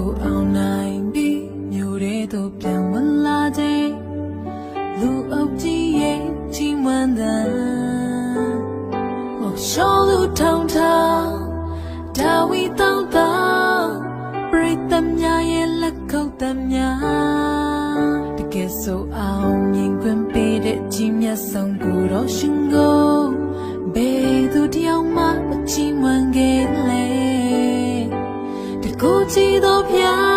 ကိုအောင်နိုင်ပြီးမြို့ရဲတို့ပြန်ဝင်လာခြင်းလူအုပ်ကြီးရဲ့ချီးမွမ်းတဲ့ဟောရှောလူထောင်ထောင်ဒါဝီတောင်းတောင်းပရိသတ်များရဲ့လက်ခုပ်သများတကယ်ဆိုအောင်မြင်ခွင့်ပေးတဲ့ကြီးမြတ်ဆုံးကိုတော့ရှင်ကိုဘယ်သူတယောက်မှအချီးမွမ်း ကိုကြည်သောဖျား